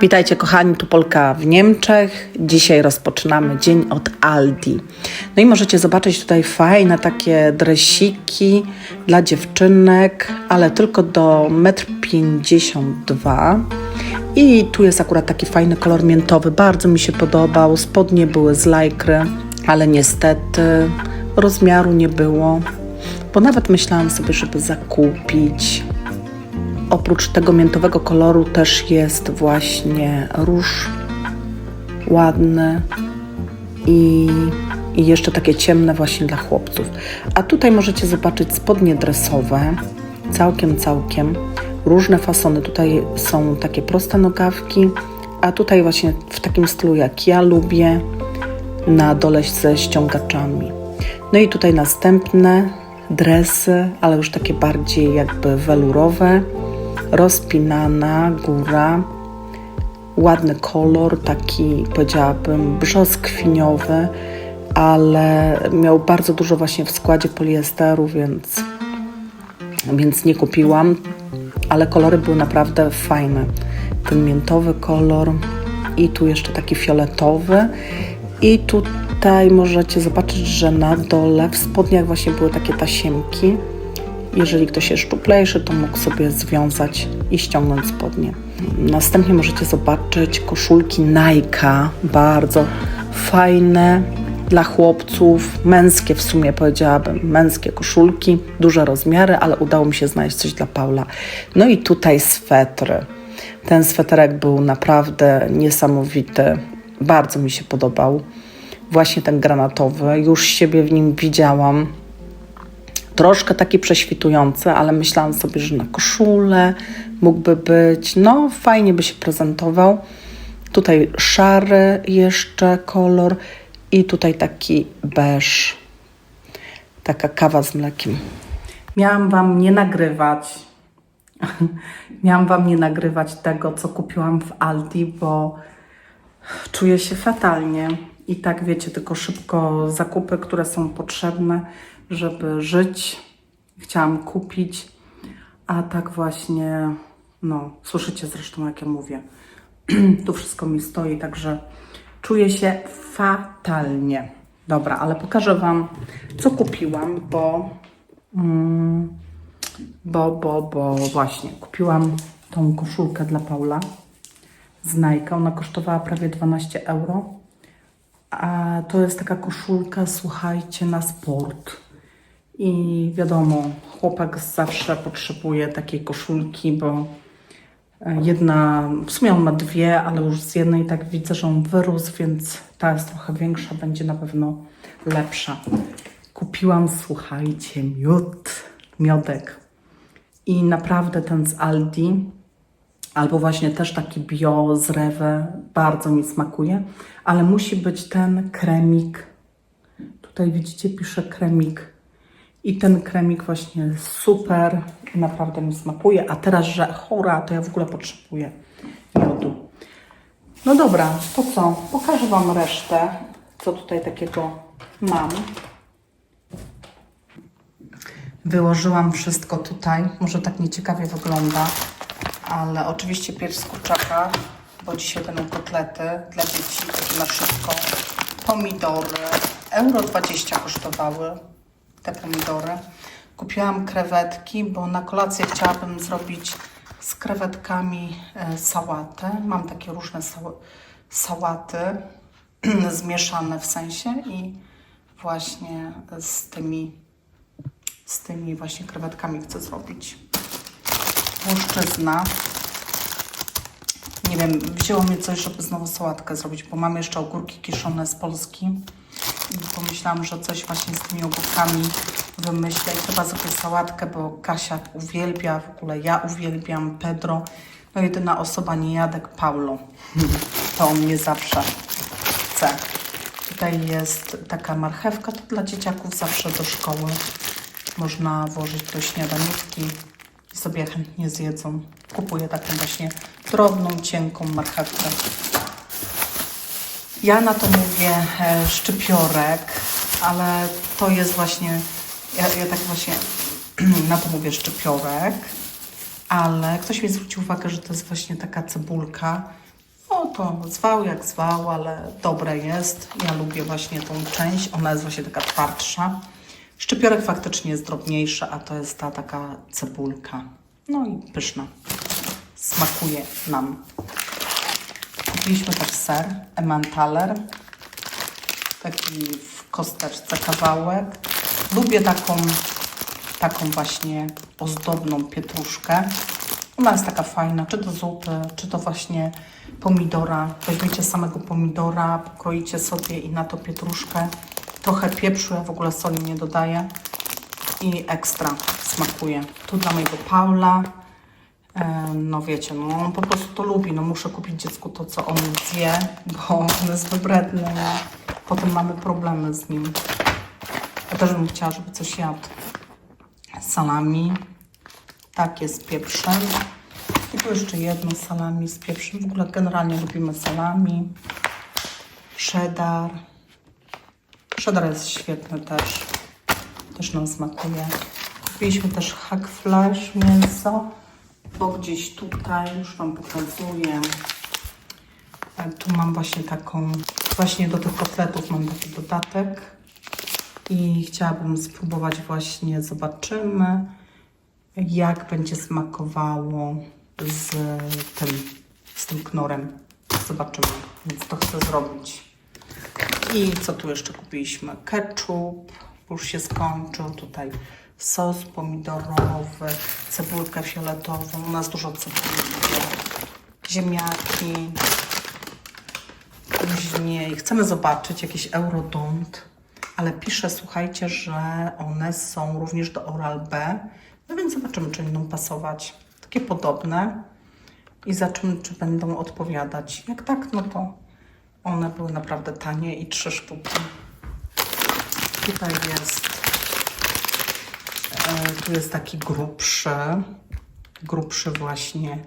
Witajcie kochani, tu Polka w Niemczech. Dzisiaj rozpoczynamy dzień od Aldi. No i możecie zobaczyć tutaj fajne takie dresiki dla dziewczynek, ale tylko do 1,52 m. I tu jest akurat taki fajny kolor miętowy, bardzo mi się podobał. Spodnie były z lajkry, ale niestety rozmiaru nie było, bo nawet myślałam sobie, żeby zakupić. Oprócz tego miętowego koloru też jest właśnie róż ładny i, i jeszcze takie ciemne właśnie dla chłopców. A tutaj możecie zobaczyć spodnie dresowe, całkiem, całkiem. Różne fasony. Tutaj są takie proste nogawki, a tutaj właśnie w takim stylu jak ja lubię, na dole ze ściągaczami. No i tutaj następne dresy, ale już takie bardziej jakby welurowe rozpinana góra, ładny kolor, taki powiedziałabym brzoskwiniowy, ale miał bardzo dużo właśnie w składzie poliesteru, więc, więc nie kupiłam, ale kolory były naprawdę fajne. Ten miętowy kolor i tu jeszcze taki fioletowy i tutaj możecie zobaczyć, że na dole w spodniach właśnie były takie tasiemki jeżeli ktoś jest szczuplejszy, to mógł sobie związać i ściągnąć spodnie. Następnie możecie zobaczyć koszulki Nike, bardzo fajne dla chłopców, męskie w sumie powiedziałabym, męskie koszulki, duże rozmiary, ale udało mi się znaleźć coś dla Paula. No i tutaj swetry. Ten sweterek był naprawdę niesamowity, bardzo mi się podobał. Właśnie ten granatowy, już siebie w nim widziałam troszkę taki prześwitujący, ale myślałam sobie, że na koszulę mógłby być, no fajnie by się prezentował. Tutaj szary jeszcze kolor i tutaj taki beż, taka kawa z mlekiem. Miałam Wam nie nagrywać, miałam Wam nie nagrywać tego, co kupiłam w Aldi, bo czuję się fatalnie. I tak wiecie, tylko szybko zakupy, które są potrzebne, żeby żyć. Chciałam kupić, a tak właśnie, no, słyszycie zresztą, jak ja mówię. tu wszystko mi stoi, także czuję się fatalnie. Dobra, ale pokażę Wam, co kupiłam, bo, mm, bo, bo, bo właśnie kupiłam tą koszulkę dla Paula z Nike. Ona kosztowała prawie 12 euro. A to jest taka koszulka, słuchajcie, na sport. I wiadomo, chłopak zawsze potrzebuje takiej koszulki, bo jedna, w sumie on ma dwie, ale już z jednej tak widzę, że on wyrósł, więc ta jest trochę większa, będzie na pewno lepsza. Kupiłam, słuchajcie, miód, miodek. I naprawdę ten z Aldi, albo właśnie też taki bio z Rewe, bardzo mi smakuje, ale musi być ten kremik. Tutaj widzicie, pisze kremik i ten kremik właśnie super, naprawdę mi smakuje. A teraz, że chora, to ja w ogóle potrzebuję miodu. No dobra, to co? Pokażę Wam resztę, co tutaj takiego mam. Wyłożyłam wszystko tutaj. Może tak nieciekawie wygląda, ale oczywiście pierś z kurczaka, bo dzisiaj będą kotlety dla dzieci, na szybko. Pomidory, euro 20 kosztowały te pomidory. Kupiłam krewetki, bo na kolację chciałabym zrobić z krewetkami e, sałatę. Mam takie różne sałaty zmieszane w sensie i właśnie z tymi, z tymi właśnie krewetkami chcę zrobić. Łuszczyzna. Nie wiem, wzięło mnie coś, żeby znowu sałatkę zrobić, bo mam jeszcze ogórki kiszone z Polski pomyślałam, że coś właśnie z tymi ogórkami wymyślę i chyba zrobię sałatkę, bo Kasia uwielbia, w ogóle ja uwielbiam, Pedro. No jedyna osoba nie jadek, Paulo. To on mnie zawsze chce. Tutaj jest taka marchewka, to dla dzieciaków zawsze do szkoły. Można włożyć do śniadaniówki i sobie chętnie zjedzą. Kupuję taką właśnie drobną, cienką marchewkę. Ja na to mówię e, szczypiorek, ale to jest właśnie, ja, ja tak właśnie na to mówię szczypiorek, ale ktoś mi zwrócił uwagę, że to jest właśnie taka cebulka No to zwał jak zwał, ale dobre jest. Ja lubię właśnie tą część. Ona jest właśnie taka twardsza. Szczypiorek faktycznie jest drobniejszy, a to jest ta taka cebulka. No i pyszna. Smakuje nam. Kupiliśmy też ser Emmentaler. Taki w kosteczce kawałek. Lubię taką, taką właśnie ozdobną pietruszkę. Ona jest taka fajna, czy to zupy, czy to właśnie pomidora. Weźmiecie samego pomidora, pokroicie sobie i na to pietruszkę. Trochę pieprzu, ja w ogóle soli nie dodaję. I ekstra smakuje. Tu dla mojego Paula. E, No wiecie, no on po prostu to lubi. No muszę kupić dziecku to, co on zje, bo on jest wybredny. i Potem mamy problemy z nim. Ja też bym chciała, żeby coś jadł. Salami. Takie z pieprzem. I tu jeszcze jedno salami z pieprzem. W ogóle generalnie lubimy salami. Cheddar. Cheddar jest świetny też. Też nam smakuje. Kupiliśmy też hack mięso, bo gdzieś tutaj już Wam pokazuję. Tu mam właśnie taką, właśnie do tych kotletów mam taki dodatek i chciałabym spróbować właśnie, zobaczymy jak będzie smakowało z tym, z tym knorem. Zobaczymy, więc to chcę zrobić. I co tu jeszcze kupiliśmy? Ketchup, już się skończył. Tutaj sos pomidorowy, cebulkę fioletową. U nas dużo cebuli, ziemniaki, później chcemy zobaczyć jakiś eurodont, ale pisze, słuchajcie, że one są również do Oral-B, no więc zobaczymy, czy będą pasować. Takie podobne i zobaczymy, czy będą odpowiadać. Jak tak, no to one były naprawdę tanie i trzy sztuki. Tutaj jest, tu jest taki grubszy, grubszy właśnie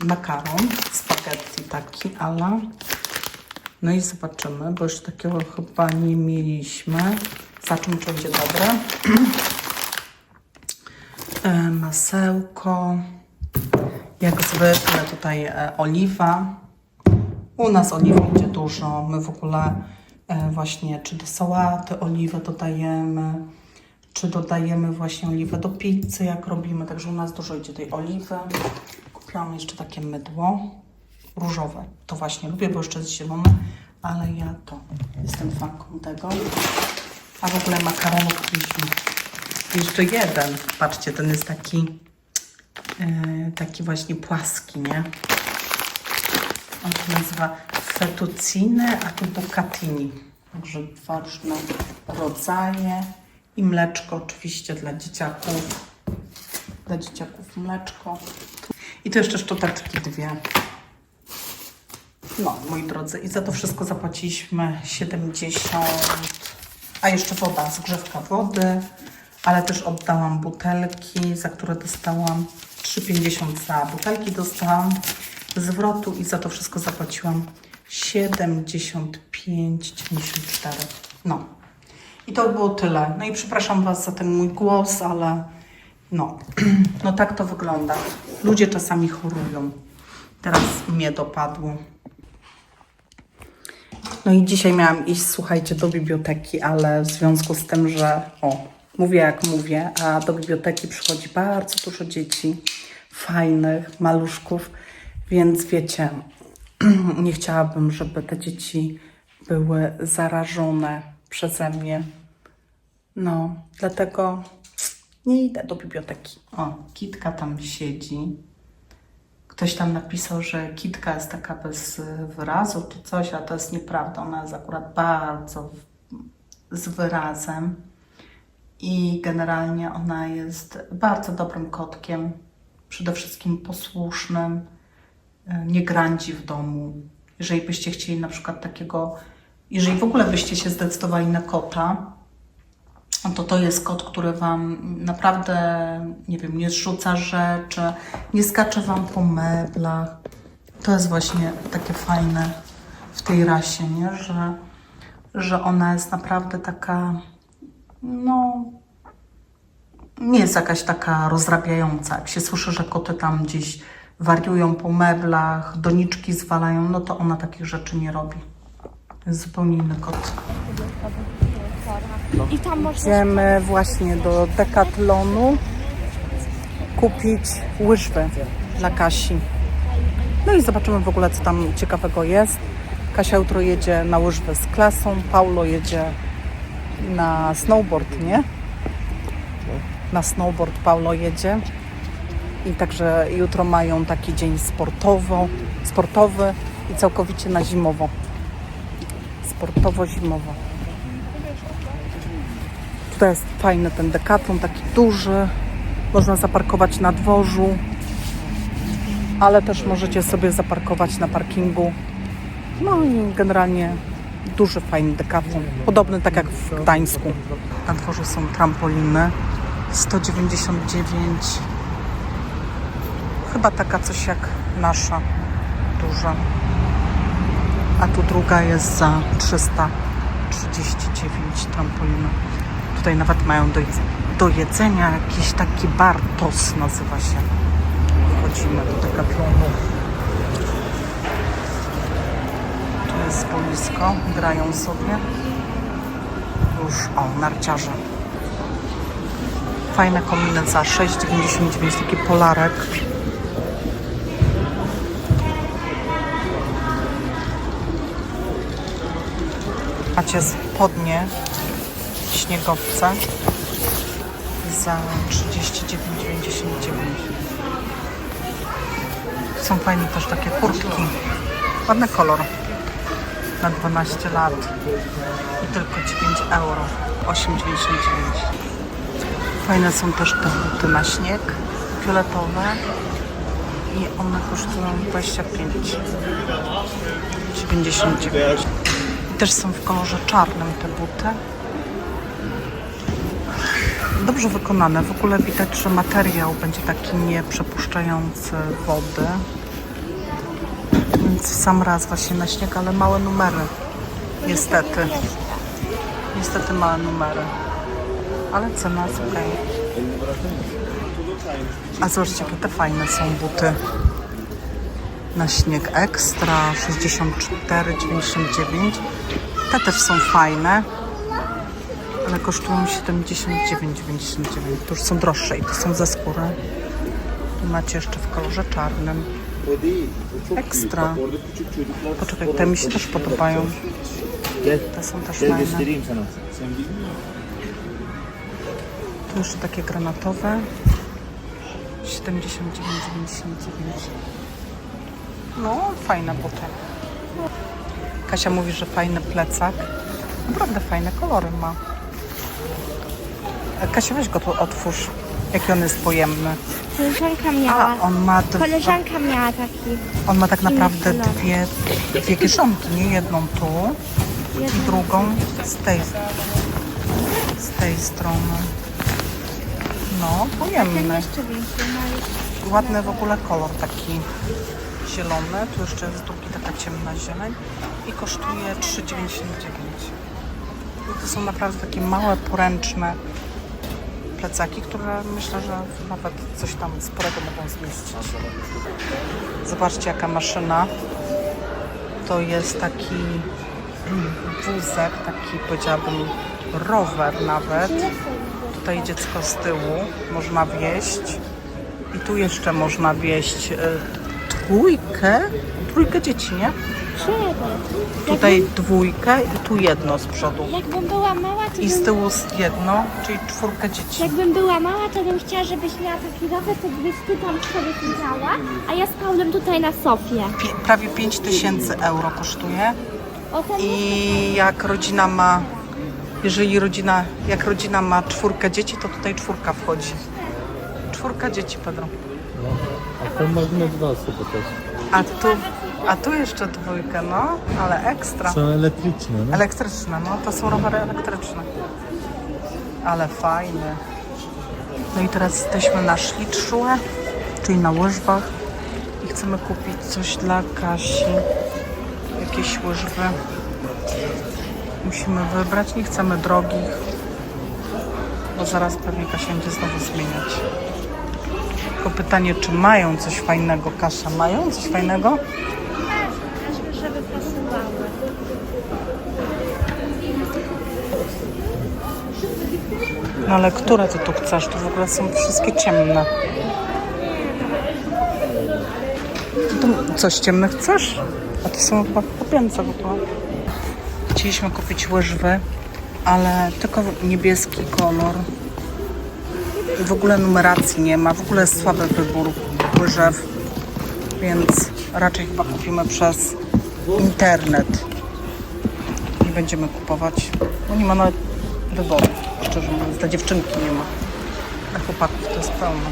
makaron, spaghetti taki, ale no i zobaczymy, bo już takiego chyba nie mieliśmy. Zobaczymy, czy będzie dobre. E, Masełko. Jak zwykle tutaj e, oliwa. U nas oliwy będzie dużo. My w ogóle e, właśnie czy do sałaty oliwę dodajemy, czy dodajemy właśnie oliwę do pizzy, jak robimy. Także u nas dużo idzie tej oliwy. Kupiłam jeszcze takie mydło różowe. To właśnie lubię, bo jeszcze jest zielone, ale ja to jestem fanką tego. A w ogóle makaronów kupiliśmy jeszcze jeden. Patrzcie, ten jest taki e, taki właśnie płaski, nie? On się nazywa fettuccine a tu bucatini. Także dwa różne rodzaje. I mleczko oczywiście dla dzieciaków. Dla dzieciaków mleczko. I tu jeszcze szczoteczki dwie. No, moi drodzy, i za to wszystko zapłaciliśmy 70. A jeszcze woda, zgrzewka wody, ale też oddałam butelki, za które dostałam 3,50 za butelki dostałam zwrotu i za to wszystko zapłaciłam 75,94. No. I to było tyle. No i przepraszam Was za ten mój głos, ale no, no tak to wygląda. Ludzie czasami chorują. Teraz mnie dopadło. No i dzisiaj miałam iść, słuchajcie, do biblioteki, ale w związku z tym, że o, mówię jak mówię, a do biblioteki przychodzi bardzo dużo dzieci, fajnych, maluszków, więc wiecie, nie chciałabym, żeby te dzieci były zarażone przeze mnie. No, dlatego nie idę do biblioteki. O, Kitka tam siedzi. Ktoś tam napisał, że kitka jest taka bez wyrazu czy coś, a to jest nieprawda. Ona jest akurat bardzo z wyrazem i generalnie ona jest bardzo dobrym kotkiem, przede wszystkim posłusznym, y, nie grandzi w domu. Jeżeli byście chcieli na przykład takiego, jeżeli w ogóle byście się zdecydowali na kota, to to jest kot, który Wam naprawdę, nie wiem, nie zrzuca rzeczy, nie skacze Wam po meblach. To jest właśnie takie fajne w tej rasie, nie? Że, że ona jest naprawdę taka, no, nie jest jakaś taka rozrabiająca. Jak się słyszy, że koty tam gdzieś wariują po meblach, doniczki zwalają, no to ona takich rzeczy nie robi. Jest zupełnie inny kot. I tam można Idziemy właśnie do Decathlonu kupić łyżwy dla Kasi. No i zobaczymy w ogóle, co tam ciekawego jest. Kasia jutro jedzie na łyżwy z klasą, Paulo jedzie na snowboard, nie? Na snowboard Paulo jedzie. I także jutro mają taki dzień sportowo, sportowy i całkowicie na zimowo. Sportowo-zimowo. Tutaj jest fajny ten dekaton, taki duży. Można zaparkować na dworzu, ale też możecie sobie zaparkować na parkingu. No i generalnie duży, fajny dekaton. Podobny tak jak w Gdańsku. Na dworzu są trampoliny. 199. Chyba taka coś jak nasza. Duża. A tu druga jest za 339 trampolina. Tutaj nawet mają do, do jedzenia jakiś taki Bartos nazywa się. Wchodzimy do Decathlonu. Tu jest boisko, grają sobie. Już, o, narciarze. Fajne kominy za 6,99, taki polarek. Macie spodnie śniegowce za 39,99. Są fajne też takie kurtki. Ładny kolor. Na 12 lat. I tylko 9 euro. 8,99. Fajne są też te buty na śnieg. Fioletowe. I one kosztują 25. 99. Też są w kolorze czarnym te buty dobrze wykonane. W ogóle widać, że materiał będzie taki nieprzepuszczający wody. Więc sam raz właśnie na śnieg, ale małe numery. Niestety. Niestety małe numery. Ale cena jest ok. A zobaczcie, jakie te fajne są buty. Na śnieg ekstra 64,99. Te też są fajne ale kosztują 79,99. To już są droższe i to są ze skóry. Tu macie jeszcze w kolorze czarnym. Ekstra. Poczekaj, te mi się też podobają. Te są też fajne. Tu jeszcze takie granatowe. 79,99. No, fajne buty. Kasia mówi, że fajny plecak. Naprawdę fajne kolory ma. Kasia, weź go tu otwórz. Jaki on jest pojemny. Koleżanka miała. A, on ma, dwa, Koleżanka miała taki. on ma tak naprawdę dwie, dwie kieszonki, nie? Jedną tu i drugą z tej, z tej strony. No, Ten pojemny. jeszcze większy. Ładny w ogóle kolor taki zielony. Tu jeszcze jest drugi taka ciemna zieleń i kosztuje 3,99. I to są naprawdę takie małe, poręczne plecaki, które myślę, że nawet coś tam sporego mogą zmieścić. Zobaczcie jaka maszyna. To jest taki wózek, taki powiedziałabym rower nawet. Tutaj dziecko z tyłu można wieść. I tu jeszcze można wieść y, trójkę, dzieci, nie? Czego? Tutaj dwójkę i tu jedno z przodu. Jakbym była mała, to I z bym, tyłu z jedno, czyli czwórkę dzieci. jakbym była mała, to bym chciała, żebyś miała taki rower, to gdybyś ty tam sobie siedziała, a ja z Paulem tutaj na sofie. Pie, prawie 5 tysięcy euro kosztuje. I jak rodzina ma, jeżeli rodzina, jak rodzina ma czwórkę dzieci, to tutaj czwórka wchodzi. Czwórka dzieci, Pedro. A ten magnet dwa sobie też. A tu, a tu jeszcze dwójkę, no, ale ekstra. Są elektryczne, no? Elektryczne, no to są rowery elektryczne. Ale fajne. No i teraz jesteśmy na Schlittschuhe, czyli na łyżwach i chcemy kupić coś dla Kasi. Jakieś łyżwy. Musimy wybrać, nie chcemy drogich, bo zaraz pewnie Kasia będzie znowu zmieniać. Tylko pytanie, czy mają coś fajnego, Kasia? Mają coś fajnego? No ale które ty tu chcesz? Tu w ogóle są wszystkie ciemne. Tu coś ciemne chcesz? A to są chyba w ogóle. Chcieliśmy kupić łyżwy, ale tylko niebieski kolor. I w ogóle numeracji nie ma. W ogóle jest słaby wybór łyżew, więc raczej chyba kupimy przez internet. Nie będziemy kupować, bo nie ma nawet wyboru. Szczerze mówiąc, dla dziewczynki nie ma. Dla chłopaków to jest pełno.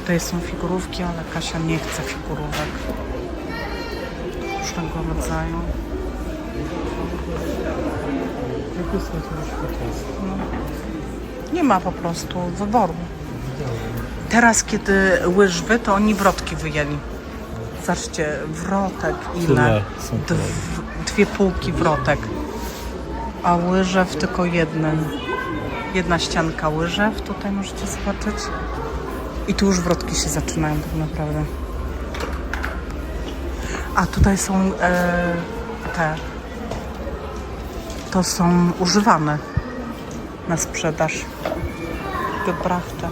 Tutaj są figurówki, ale Kasia nie chce figurówek różnego rodzaju. Nie ma po prostu wyboru. Teraz, kiedy łyżwy, to oni wrotki wyjęli. Zobaczcie, wrotek ile? Dw, dwie półki wrotek. A łyżew tylko jeden. Jedna ścianka łyżew, tutaj możecie zobaczyć. I tu już wrotki się zaczynają tak naprawdę. A tutaj są e, te. To są używane na sprzedaż. Gebrachte.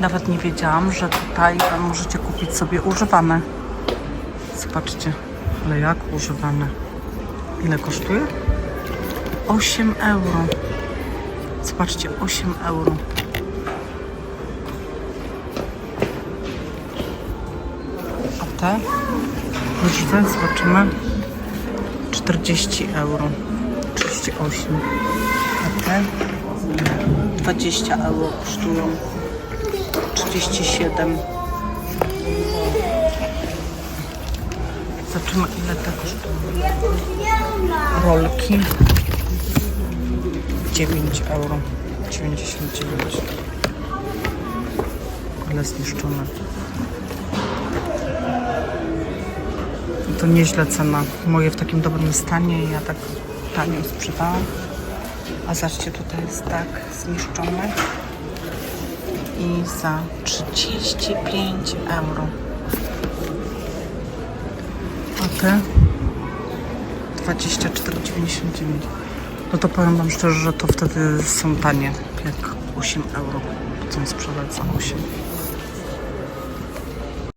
Nawet nie wiedziałam, że tutaj możecie kupić sobie używane. Zobaczcie, ale jak używane. Ile kosztuje? 8 euro. Zobaczcie, 8 euro. Te łyżwy, zobaczymy. 40 euro. 38. A te 20 euro kosztują. 37. Zobaczymy ile te kosztują. Rolki 9 euro. 99. Ale zniszczone. To nieźle cena. Moje w takim dobrym stanie i ja tak tanio sprzedałam. A zobaczcie, tutaj jest tak zniszczone. I za 35 euro. A te 24,99. No to powiem Wam szczerze, że to wtedy są tanie, jak 8 euro. Chcą sprzedać za 8.